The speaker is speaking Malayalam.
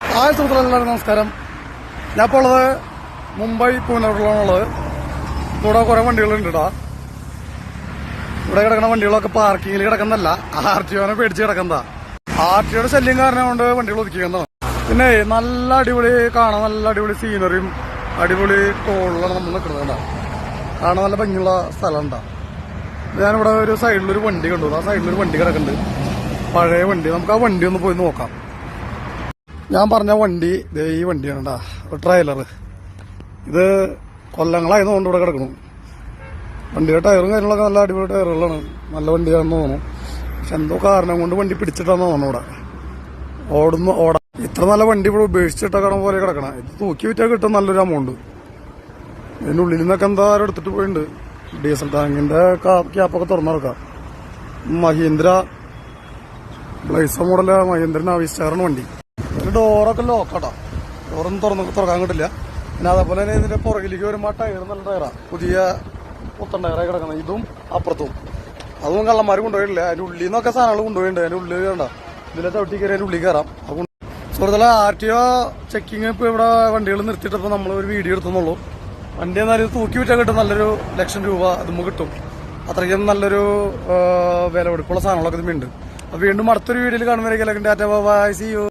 ഹായ് സുഹൃത്തുക്കളെല്ലാവരും നമസ്കാരം. ഞാൻ ഇപ്പോൾ ഉള്ളത് മുംബൈ പൂനെറുള്ളത് ഇവിടെ കുറെ വണ്ടികളുണ്ട് കേട്ടോ ഇവിടെ കിടക്കുന്ന വണ്ടികളൊക്കെ പാർക്കിങ്ങിൽ കിടക്കുന്നല്ല ആർ ടി ഒനെ പേടിച്ച് കിടക്കുന്നതാ. ആർ ടി ഒയുടെ ശല്യം കാരണം കൊണ്ട് വണ്ടികൾ ഒതുക്കിക്കുന്നതാണ് പിന്നെ നല്ല അടിപൊളി കാണാൻ നല്ല അടിപൊളി സീനറിയും അടിപൊളി ടോളിലാണ് നമ്മൾ നിൽക്കുന്നത് കാണാൻ നല്ല ഭംഗിയുള്ള സ്ഥലം ഉണ്ടാവും ഞാനിവിടെ ഒരു സൈഡിലൊരു വണ്ടി കണ്ടു. ആ സൈഡിലൊരു വണ്ടി കിടക്കുന്നുണ്ട്. പഴയ വണ്ടി. നമുക്ക് ആ വണ്ടി ഒന്ന് പോയി നോക്കാം. ഞാൻ പറഞ്ഞ വണ്ടി ദേ ഈ വണ്ടിയാണ് കേട്ടാ ഒരു ഇത് കൊല്ലങ്ങളായിരുന്നു കൊണ്ട് ഇവിടെ കിടക്കണം വണ്ടിയുടെ ടയറും കാര്യങ്ങളൊക്കെ നല്ല അടിപൊളി ടയറുകളാണ് നല്ല വണ്ടിയാണെന്ന് തോന്നുന്നു. പക്ഷെ എന്തോ കാരണം കൊണ്ട് വണ്ടി പിടിച്ചിട്ടാന്ന് തോന്നുന്നു ഇവിടെ. ഓടുന്നു ഓടാ. ഇത്ര നല്ല വണ്ടി ഇവിടെ ഉപേക്ഷിച്ചിട്ട കടം പോലെ കിടക്കണം. ഇത് തൂക്കി വിറ്റാൽ കിട്ടും നല്ലൊരു എമൗണ്ട് ഇതിന്റെ ഉള്ളിൽ നിന്നൊക്കെ എന്തായാലും എടുത്തിട്ട് പോയിട്ടുണ്ട് ഡീസൽ ടാങ്കിന്റെ ക്യാപ്പൊക്കെ തുറന്നു കിടക്കാം മഹീന്ദ്ര ബ്ലൈസ മോഡല മഹീന്ദ്രൻ ആവിഷ്കാരണ വണ്ടി. ഇതിന്റെ ഡോറൊക്കെ ലോക്കാട്ടോ ഡോറൊന്നും തുറന്ന് തുറക്കാൻ കിട്ടില്ല. പിന്നെ അതേപോലെ തന്നെ ഇതിന്റെ പുറകിലേക്ക് ആ ടയർ നല്ല ടയറാ പുതിയ പുത്തൻ ടയറായി കിടക്കണം. ഇതും അപ്പുറത്തും. അതൊന്നും കള്ളന്മാർ കൊണ്ടുപോയിട്ടില്ല? അതിന്റെ ഉള്ളിൽ നിന്നൊക്കെ സാധനങ്ങൾ കൊണ്ടുപോയിട്ടുണ്ട്. അതിന്റെ ഉള്ളിൽ കണ്ട. ഇതിലെ ചവിട്ടി കയറി അതിന്റെ ഉള്ളിൽ കയറാം. അത് സുഹൃത്തുക്കളെ ആർ ടി ഒ ചെക്കിങ് ഇപ്പൊ ഇവിടെ വണ്ടികൾ നിർത്തിയിട്ടപ്പോൾ നമ്മൾ ഒരു വീഡിയോ എടുത്തുന്നുള്ളൂ. വണ്ടി എന്നാലും തൂക്കി വിറ്റാൽ കിട്ടും. നല്ലൊരു ലക്ഷം രൂപ അതുമ്പോൾ കിട്ടും. അത്രയ്ക്കും നല്ലൊരു വില കൊടുക്കുള്ള സാധനങ്ങളൊക്കെ ഇതുമുണ്ട് അപ്പൊ വീണ്ടും അടുത്തൊരു വീഡിയോയിൽ കാണുമ്പോഴേക്കും ടാറ്റ ബൈ സി യു